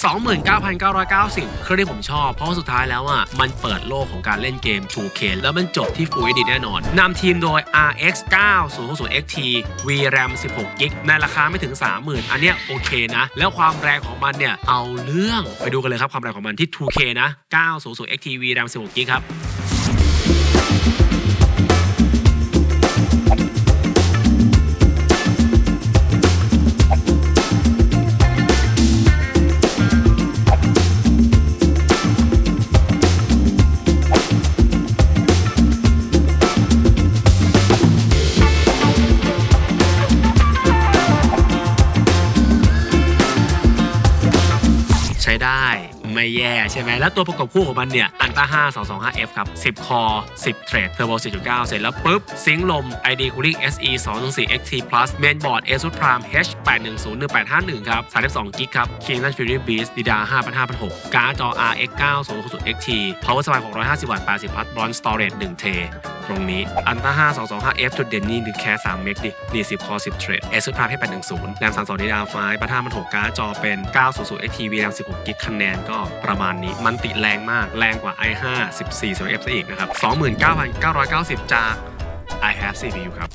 29,990เครื่องที่ผมชอบ เพราะสุดท้ายแล้วอะมันเปิดโลกของการเล่นเกม 2K แล้วมันจบที่ Full HD แน่นอนนำทีมโดย RX 9000 XT VRAM 16 g b ในราคาไม่ถึง 30,000 อันเนี้ยโอเคนะ แล้วความแรงของมันเนี่ย เอาเรื่องไปดูกันเลยครับ ความแรงของมันที่ 2K นะ 900 XT VRAM 16 g b ครับ ได้ ไม่แย่ใช่ไหมแล้วตัวประกอบคู่ของมันเนี่ยอันต้า5 225F ครับ 10 คอ 10 เทรดเทอร์โบ4.9 เสร็จแล้วปุ๊บ ซิงค์ลม ID Cooling SE 204 XT Plus เมนบอร์ด ASUS Prime H 8 1 0 1 8 5 1ครับ32กิกครับ Kingdom Fury Beast DDR 5506การ์ดจอ RX 9060 XT Power Supply 650วัตต์80พัท Bronze Storage 1เทตรงนี้อันต้า5 225F จุดเด่นนี่คือแค่ 3 เมกดิ นี่ 10 คอ 10 เทรด ASUS Prime H 8 1 0แรม32 DDR5 ปัทมัน 6 การ์ดจอเป็น 900 XT VRAM 16กิกคะแนนก็ประมาณนี้มันติแรงมากแรงกว่า i5 14 0 F ซะอีกนะครับ 29,990 จาก i have CPU ครับ